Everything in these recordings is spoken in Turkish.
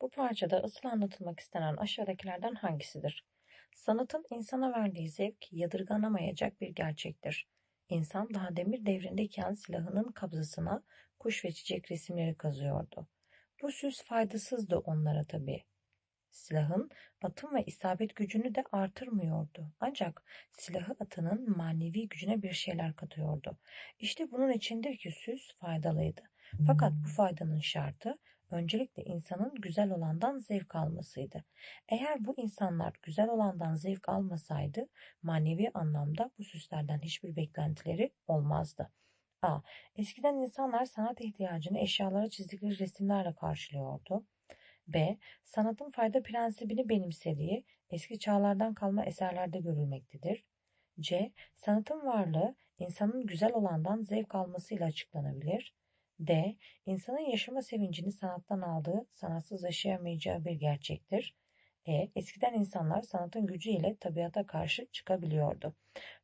Bu parçada asıl anlatılmak istenen aşağıdakilerden hangisidir? Sanatın insana verdiği zevk yadırganamayacak bir gerçektir. İnsan daha demir devrindeyken silahının kabzasına kuş ve çiçek resimleri kazıyordu. Bu süs faydasızdı onlara tabii. Silahın atım ve isabet gücünü de artırmıyordu. Ancak silahı atının manevi gücüne bir şeyler katıyordu. İşte bunun içindir ki süs faydalıydı. Fakat bu faydanın şartı öncelikle insanın güzel olandan zevk almasıydı. Eğer bu insanlar güzel olandan zevk almasaydı manevi anlamda bu süslerden hiçbir beklentileri olmazdı. A. Eskiden insanlar sanat ihtiyacını eşyalara çizdikleri resimlerle karşılıyordu. B. Sanatın fayda prensibini benimsediği eski çağlardan kalma eserlerde görülmektedir. C. Sanatın varlığı insanın güzel olandan zevk almasıyla açıklanabilir. D. İnsanın yaşama sevincini sanattan aldığı, sanatsız yaşayamayacağı bir gerçektir. E. Eskiden insanlar sanatın gücüyle tabiata karşı çıkabiliyordu.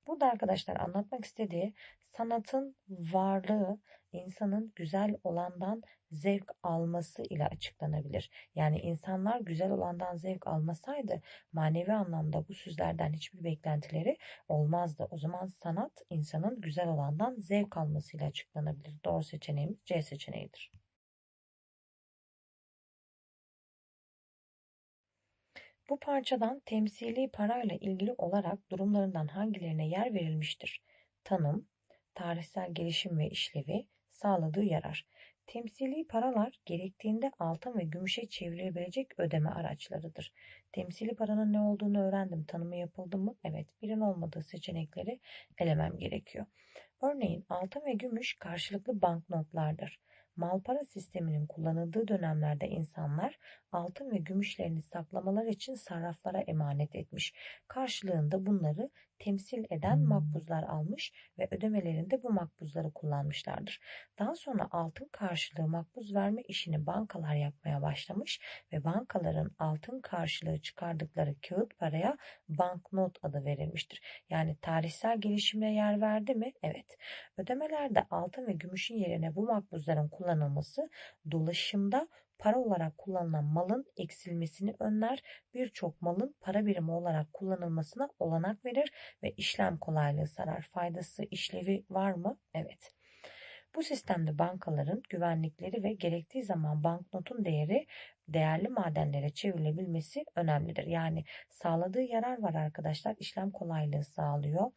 Burada arkadaşlar anlatmak istediği sanatın varlığı insanın güzel olandan zevk alması ile açıklanabilir. Yani insanlar güzel olandan zevk almasaydı manevi anlamda bu sözlerden hiçbir beklentileri olmazdı. O zaman sanat insanın güzel olandan zevk almasıyla açıklanabilir. Doğru seçeneğimiz C seçeneğidir. Bu parçadan temsili parayla ilgili olarak durumlarından hangilerine yer verilmiştir? Tanım, tarihsel gelişim ve işlevi, sağladığı yarar. Temsili paralar gerektiğinde altın ve gümüşe çevrilebilecek ödeme araçlarıdır. Temsili paranın ne olduğunu öğrendim. Tanımı yapıldı mı? Evet. Birin olmadığı seçenekleri elemem gerekiyor. Örneğin altın ve gümüş karşılıklı banknotlardır. Malpara sisteminin kullanıldığı dönemlerde insanlar altın ve gümüşlerini saklamalar için sarraflara emanet etmiş. Karşılığında bunları temsil eden makbuzlar almış ve ödemelerinde bu makbuzları kullanmışlardır. Daha sonra altın karşılığı makbuz verme işini bankalar yapmaya başlamış ve bankaların altın karşılığı çıkardıkları kağıt paraya banknot adı verilmiştir. Yani tarihsel gelişime yer verdi mi? Evet. Ödemelerde altın ve gümüşün yerine bu makbuzların kullanılması dolaşımda para olarak kullanılan malın eksilmesini önler, birçok malın para birimi olarak kullanılmasına olanak verir ve işlem kolaylığı sarar. Faydası, işlevi var mı? Evet. Bu sistemde bankaların güvenlikleri ve gerektiği zaman banknotun değeri değerli madenlere çevrilebilmesi önemlidir. Yani sağladığı yarar var arkadaşlar. İşlem kolaylığı sağlıyor.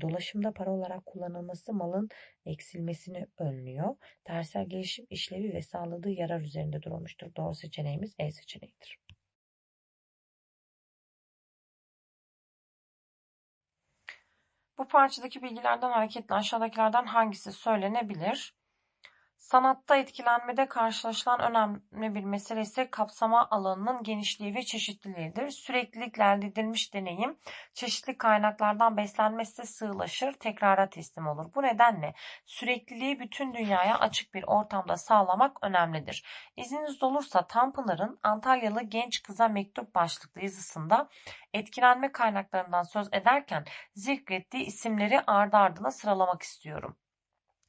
Dolaşımda para olarak kullanılması malın eksilmesini önlüyor. Tersel gelişim işlevi ve sağladığı yarar üzerinde durulmuştur. Doğru seçeneğimiz E seçeneğidir. Bu parçadaki bilgilerden hareketle aşağıdakilerden hangisi söylenebilir? Sanatta etkilenmede karşılaşılan önemli bir mesele ise kapsama alanının genişliği ve çeşitliliğidir. Süreklilik elde edilmiş deneyim çeşitli kaynaklardan beslenmesi sığlaşır, tekrara teslim olur. Bu nedenle sürekliliği bütün dünyaya açık bir ortamda sağlamak önemlidir. İzniniz olursa Tanpınar'ın Antalyalı genç kıza mektup başlıklı yazısında etkilenme kaynaklarından söz ederken zikrettiği isimleri ardı ardına sıralamak istiyorum.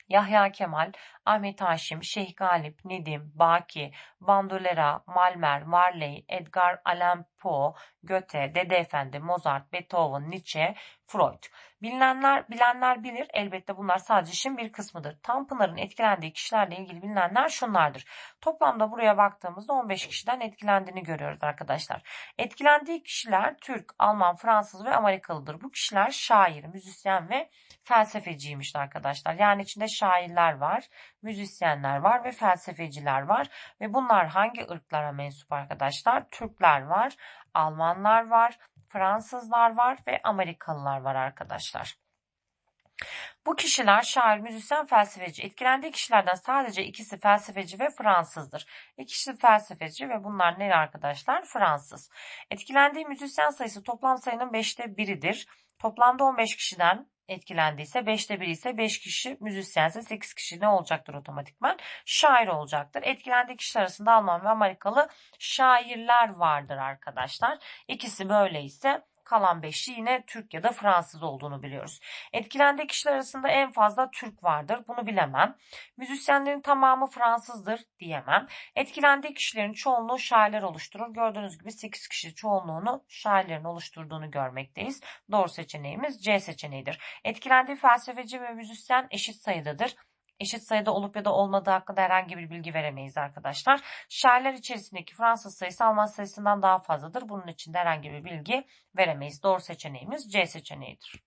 Yahya Kemal, Ahmet Haşim, Şeyh Galip, Nedim, Baki, Bandolera, Malmer, Marley, Edgar Allan Poe, Goethe, Dede Efendi, Mozart, Beethoven, Nietzsche, Freud. Bilinenler, bilenler bilir. Elbette bunlar sadece işin bir kısmıdır. Tanpınar'ın etkilendiği kişilerle ilgili bilinenler şunlardır. Toplamda buraya baktığımızda 15 kişiden etkilendiğini görüyoruz arkadaşlar. Etkilendiği kişiler Türk, Alman, Fransız ve Amerikalıdır. Bu kişiler şair, müzisyen ve felsefeciymiş arkadaşlar. Yani içinde şairler var, müzisyenler var ve felsefeciler var. Ve bunlar hangi ırklara mensup arkadaşlar? Türkler var, Almanlar var, Fransızlar var ve Amerikalılar var arkadaşlar. Bu kişiler şair, müzisyen, felsefeci. Etkilendiği kişilerden sadece ikisi felsefeci ve Fransızdır. İkisi felsefeci ve bunlar ne arkadaşlar? Fransız. Etkilendiği müzisyen sayısı toplam sayının 5'te biridir. Toplamda 15 kişiden etkilendiyse 5'te 1 ise 5 kişi müzisyense 8 kişi ne olacaktır otomatikman? Şair olacaktır. Etkilendiği kişiler arasında Alman ve Amerikalı şairler vardır arkadaşlar. İkisi böyle ise Kalan beşli yine Türk ya da Fransız olduğunu biliyoruz. Etkilendiği kişiler arasında en fazla Türk vardır. Bunu bilemem. Müzisyenlerin tamamı Fransızdır diyemem. Etkilendiği kişilerin çoğunluğu şairler oluşturur. Gördüğünüz gibi 8 kişi çoğunluğunu şairlerin oluşturduğunu görmekteyiz. Doğru seçeneğimiz C seçeneğidir. Etkilendiği felsefeci ve müzisyen eşit sayıdadır eşit sayıda olup ya da olmadığı hakkında herhangi bir bilgi veremeyiz arkadaşlar. Şairler içerisindeki Fransız sayısı Alman sayısından daha fazladır. Bunun için de herhangi bir bilgi veremeyiz. Doğru seçeneğimiz C seçeneğidir.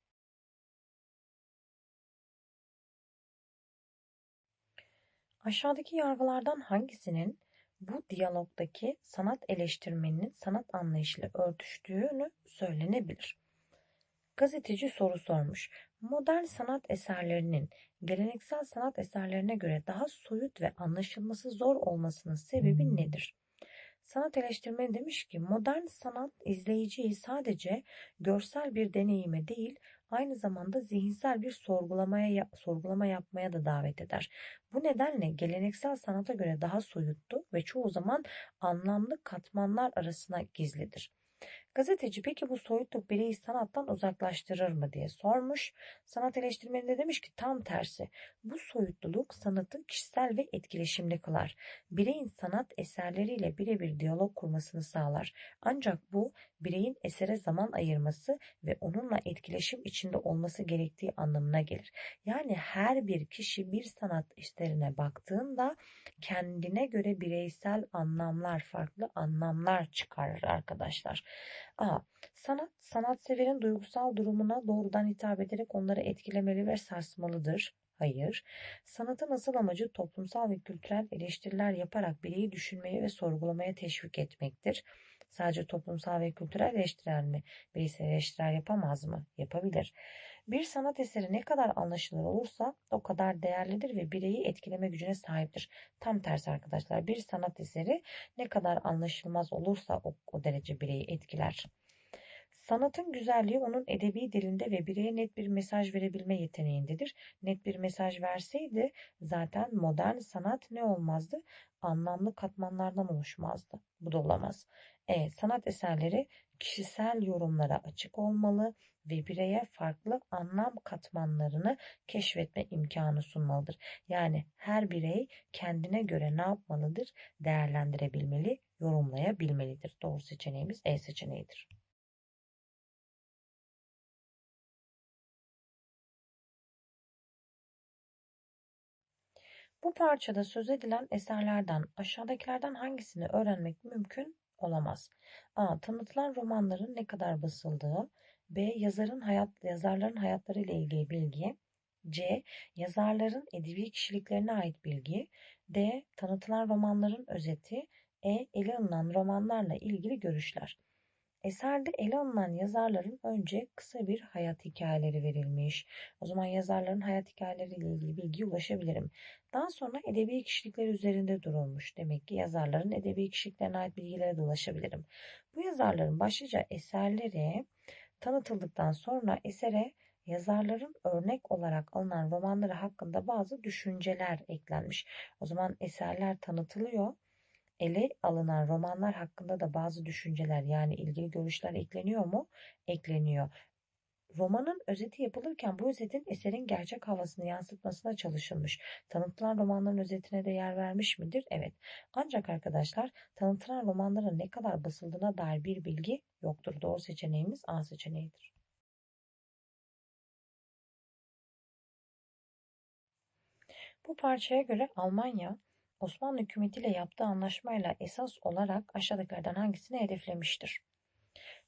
Aşağıdaki yargılardan hangisinin bu diyalogdaki sanat eleştirmeninin sanat anlayışıyla örtüştüğünü söylenebilir? Gazeteci soru sormuş. Modern sanat eserlerinin geleneksel sanat eserlerine göre daha soyut ve anlaşılması zor olmasının sebebi nedir? Sanat eleştirmeni demiş ki modern sanat izleyiciyi sadece görsel bir deneyime değil aynı zamanda zihinsel bir sorgulamaya sorgulama yapmaya da davet eder. Bu nedenle geleneksel sanata göre daha soyuttu ve çoğu zaman anlamlı katmanlar arasına gizlidir. Gazeteci peki bu soyutluk bireyi sanattan uzaklaştırır mı diye sormuş. Sanat eleştirmeni de demiş ki tam tersi. Bu soyutluluk sanatı kişisel ve etkileşimli kılar. Bireyin sanat eserleriyle birebir diyalog kurmasını sağlar. Ancak bu bireyin esere zaman ayırması ve onunla etkileşim içinde olması gerektiği anlamına gelir. Yani her bir kişi bir sanat eserine baktığında kendine göre bireysel anlamlar, farklı anlamlar çıkarır arkadaşlar. A. Sanat, sanatseverin duygusal durumuna doğrudan hitap ederek onları etkilemeli ve sarsmalıdır. Hayır. Sanatın asıl amacı toplumsal ve kültürel eleştiriler yaparak bireyi düşünmeye ve sorgulamaya teşvik etmektir. Sadece toplumsal ve kültürel eleştirel mi? Bireysel eleştirel yapamaz mı? Yapabilir. Bir sanat eseri ne kadar anlaşılır olursa o kadar değerlidir ve bireyi etkileme gücüne sahiptir. Tam tersi arkadaşlar bir sanat eseri ne kadar anlaşılmaz olursa o, o derece bireyi etkiler. Sanatın güzelliği onun edebi dilinde ve bireye net bir mesaj verebilme yeteneğindedir. Net bir mesaj verseydi zaten modern sanat ne olmazdı? Anlamlı katmanlardan oluşmazdı. Bu da olamaz. E, sanat eserleri kişisel yorumlara açık olmalı ve bireye farklı anlam katmanlarını keşfetme imkanı sunmalıdır. Yani her birey kendine göre ne yapmalıdır? Değerlendirebilmeli, yorumlayabilmelidir. Doğru seçeneğimiz E seçeneğidir. Bu parçada söz edilen eserlerden aşağıdakilerden hangisini öğrenmek mümkün olamaz? A. Tanıtılan romanların ne kadar basıldığı, B. Yazarın hayat, yazarların hayatları ile ilgili bilgi, C. Yazarların edebi kişiliklerine ait bilgi, D. Tanıtılan romanların özeti, E. Ele alınan romanlarla ilgili görüşler. Eserde ele alınan yazarların önce kısa bir hayat hikayeleri verilmiş. O zaman yazarların hayat hikayeleriyle ilgili bilgiye ulaşabilirim. Daha sonra edebi kişilikler üzerinde durulmuş. Demek ki yazarların edebi kişiliklerine ait bilgilere de ulaşabilirim. Bu yazarların başlıca eserleri tanıtıldıktan sonra esere yazarların örnek olarak alınan romanları hakkında bazı düşünceler eklenmiş. O zaman eserler tanıtılıyor ele alınan romanlar hakkında da bazı düşünceler yani ilgili görüşler ekleniyor mu? Ekleniyor. Romanın özeti yapılırken bu özetin eserin gerçek havasını yansıtmasına çalışılmış. Tanıtılan romanların özetine de yer vermiş midir? Evet. Ancak arkadaşlar tanıtılan romanların ne kadar basıldığına dair bir bilgi yoktur. Doğru seçeneğimiz A seçeneğidir. Bu parçaya göre Almanya Osmanlı hükümetiyle yaptığı anlaşmayla esas olarak aşağıdakilerden hangisini hedeflemiştir?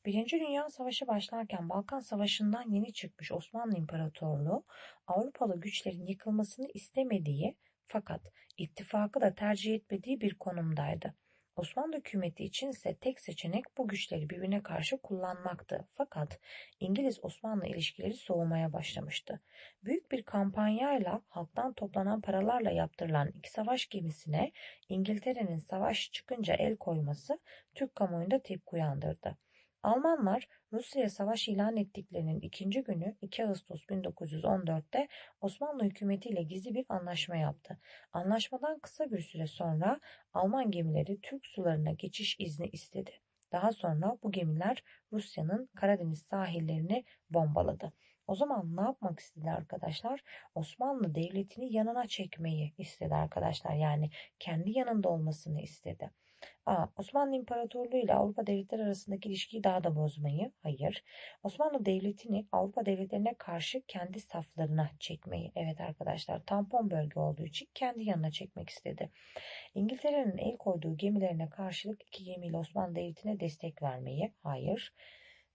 Birinci Dünya Savaşı başlarken Balkan Savaşı'ndan yeni çıkmış Osmanlı İmparatorluğu Avrupalı güçlerin yıkılmasını istemediği fakat ittifakı da tercih etmediği bir konumdaydı. Osmanlı hükümeti için ise tek seçenek bu güçleri birbirine karşı kullanmaktı. Fakat İngiliz-Osmanlı ilişkileri soğumaya başlamıştı. Büyük bir kampanyayla halktan toplanan paralarla yaptırılan iki savaş gemisine İngiltere'nin savaş çıkınca el koyması Türk kamuoyunda tepki uyandırdı. Almanlar Rusya'ya savaş ilan ettiklerinin ikinci günü 2 Ağustos 1914'te Osmanlı hükümetiyle gizli bir anlaşma yaptı. Anlaşmadan kısa bir süre sonra Alman gemileri Türk sularına geçiş izni istedi. Daha sonra bu gemiler Rusya'nın Karadeniz sahillerini bombaladı. O zaman ne yapmak istedi arkadaşlar? Osmanlı Devleti'ni yanına çekmeyi istedi arkadaşlar. Yani kendi yanında olmasını istedi. A. Osmanlı İmparatorluğu ile Avrupa devletleri arasındaki ilişkiyi daha da bozmayı. Hayır. Osmanlı Devleti'ni Avrupa devletlerine karşı kendi saflarına çekmeyi. Evet arkadaşlar tampon bölge olduğu için kendi yanına çekmek istedi. İngiltere'nin el koyduğu gemilerine karşılık iki gemiyle Osmanlı Devleti'ne destek vermeyi. Hayır.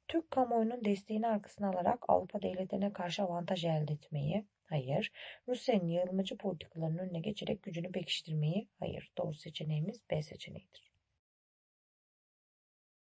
Türk kamuoyunun desteğini arkasına alarak Avrupa devletlerine karşı avantaj elde etmeyi. Hayır. Rusya'nın yığılmacı politikalarının önüne geçerek gücünü pekiştirmeyi. Hayır. Doğru seçeneğimiz B seçeneğidir.